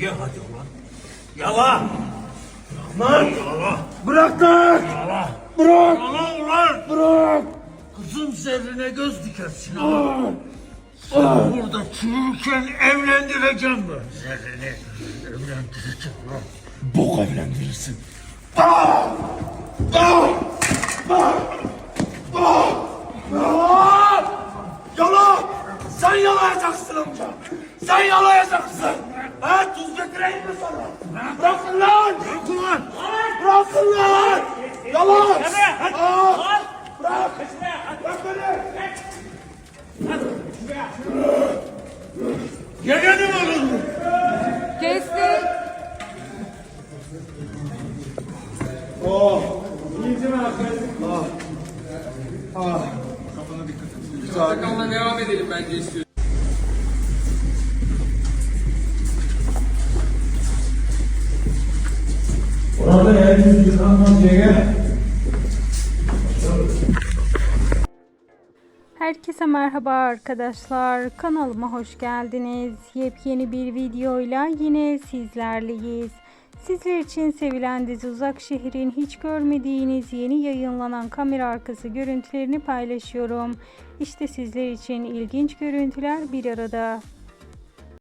Ye hadi ulan. Yala. Lan. Yala. Bırak lan. Yala. Bırak. Yala ulan. Bırak. Kızın zerrine göz dikersin ha. Seni burada çürürken evlendireceğim ben zerrini. Evlendireceğim lan. Bok evlendirirsin. Yala! Sen yalayacaksın amca. Sen yalayacaksın. Bırakın lan! Bırakın lan! Bırakın lan! Yala! Aa! Bırak! Bırak beni! Yeğenim alın! Kestik. Portakal'la devam edelim bence istiyorum. Orada eliniz yıkanmaz diye Herkese merhaba arkadaşlar. Kanalıma hoş geldiniz. Yepyeni bir videoyla yine sizlerleyiz. Sizler için sevilen dizi Uzak Şehir'in hiç görmediğiniz yeni yayınlanan kamera arkası görüntülerini paylaşıyorum. İşte sizler için ilginç görüntüler bir arada.